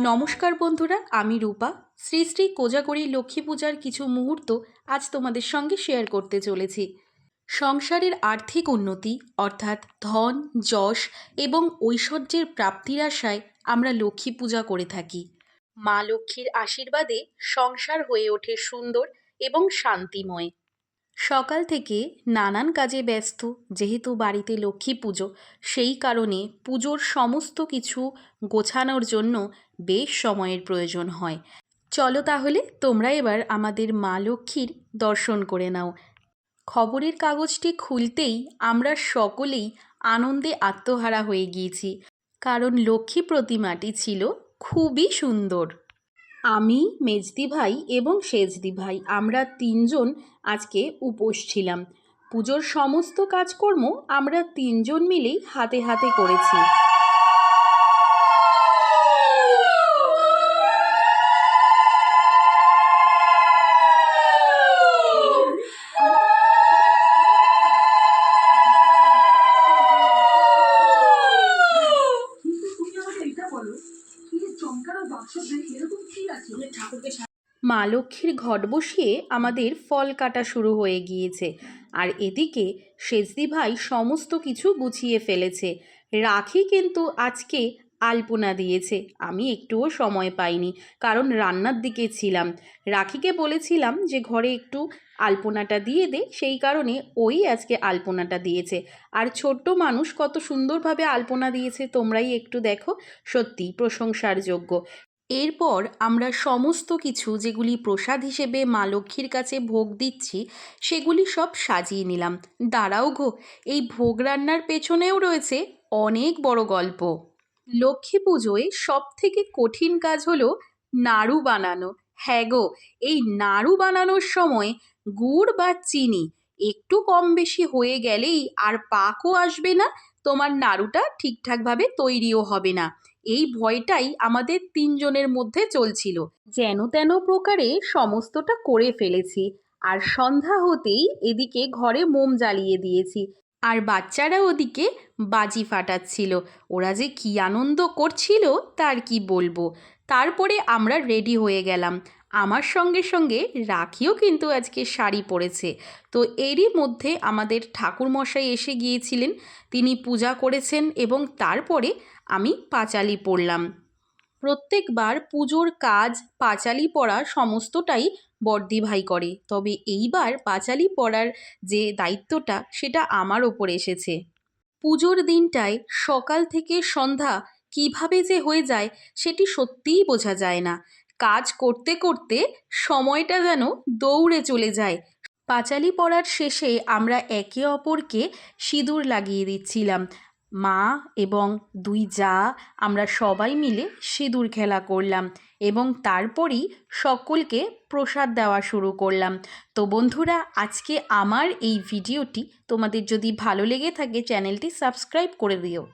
নমস্কার বন্ধুরা, আমি রূপা। শ্রী শ্রী কোজাগরী লক্ষ্মী পূজার কিছু মুহূর্ত আজ তোমাদের সঙ্গে শেয়ার করতে চলেছি। সংসারের আর্থিক উন্নতি, অর্থাৎ ধন, যশ এবং ঐশ্বর্যের প্রাপ্তির আশায় আমরা লক্ষ্মী পূজা করে থাকি। মা লক্ষ্মীর আশীর্বাদে সংসার হয়ে ওঠে সুন্দর এবং শান্তিময়। সকাল থেকে নানান কাজে ব্যস্ত, যেহেতু বাড়িতে লক্ষ্মী পুজো, সেই কারণে পুজোর সমস্ত কিছু গোছানোর জন্য বেশ সময়ের প্রয়োজন হয়। চলো তাহলে তোমরা এবার আমাদের মা লক্ষ্মীর দর্শন করে নাও। খবরের কাগজটি খুলতেই আমরা সকলেই আনন্দে আত্মহারা হয়ে গিয়েছি, কারণ লক্ষ্মী প্রতিমাটি ছিল খুবই সুন্দর। আমি, মেজদি ভাই এবং সেজদি ভাই, আমরা তিনজন আজকে উপোস ছিলাম। পুজোর সমস্ত কাজকর্ম আমরা তিনজন মিলেই হাতে হাতে করেছি। মা লক্ষ্মীর ঘট বসিয়ে আমাদের ফল কাটা শুরু হয়ে গিয়েছে। আর এদিকে সেজদি ভাই সমস্ত কিছু গুছিয়ে ফেলেছে। রাখি কিন্তু আজকে আলপনা দিয়েছে। আমি একটুও সময় পাইনি, কারণ রান্নার দিকে ছিলাম। রাখিকে বলেছিলাম যে ঘরে একটু আলপনাটা দিয়ে দে, সেই কারণে ওই আজকে আলপনাটা দিয়েছে। আর ছোট্ট মানুষ কত সুন্দরভাবে আলপনা দিয়েছে, তোমরাই একটু দেখো। সত্যি প্রশংসার যোগ্য। এরপর আমরা সমস্ত কিছু যেগুলি প্রসাদ হিসেবে মা লক্ষ্মীর কাছে ভোগ দিচ্ছি, সেগুলি সব সাজিয়ে নিলাম। দাঁড়াও গো, এই ভোগ রান্নার পেছনেও রয়েছে অনেক বড় গল্প। লক্ষ্মী পুজোয় সব থেকে কঠিন কাজ হলো নাড়ু বানানো। হ্যাঁ গো, এই নাড়ু বানানোর সময় গুড় বা চিনি একটু কম বেশি হয়ে গেলেই আর পাকও আসবে না তোমার নাড়ুটা ঠিকঠাকভাবে তৈরিও হবে না। এই ভয়টাই আমাদের তিনজনের মধ্যে চলছিল। যেন তেন প্রকারে সমস্তটা করে ফেলেছি। আর সন্ধ্যা হতেই এদিকে ঘরে মোম জ্বালিয়ে দিয়েছি। আর বাচ্চারা ওদিকে বাজি ফাটাচ্ছিল। ওরা যে কী আনন্দ করছিল, তার কি বলব? তারপরে আমরা রেডি হয়ে গেলাম। আমার সঙ্গে সঙ্গে রাখিও কিন্তু আজকে শাড়ি পরেছে। তো এরই মধ্যে আমাদের ঠাকুরমশাই এসে গিয়েছিলেন, তিনি পূজা করেছেন এবং তারপরে আমি পাঁচালি পড়লাম প্রত্যেকবার পুজোর কাজ পাঁচালি পড়া সমস্তটাই বর্দি ভাই করে, তবে এইবার পাঁচালি পড়ার যে দায়িত্বটা সেটা আমার ওপর এসেছে। পুজোর দিনটায় সকাল থেকে সন্ধ্যা কীভাবে যে হয়ে যায় সেটি সত্যিই বোঝা যায় না। কাজ করতে করতে সময়টা যেন দৌড়ে চলে যায়। পাঁচালি পড়ার শেষে আমরা একে অপরকে সিঁদুর লাগিয়ে দিচ্ছিলাম। মা এবং দুই যা, আমরা সবাই মিলে সিঁদুর খেলা করলাম এবং তারপরই সকলকে প্রসাদ দেওয়া শুরু করলাম। তো বন্ধুরা, আজকে আমার এই ভিডিওটি তোমাদের যদি ভালো লেগে থাকে, চ্যানেলটি সাবস্ক্রাইব করে দিও।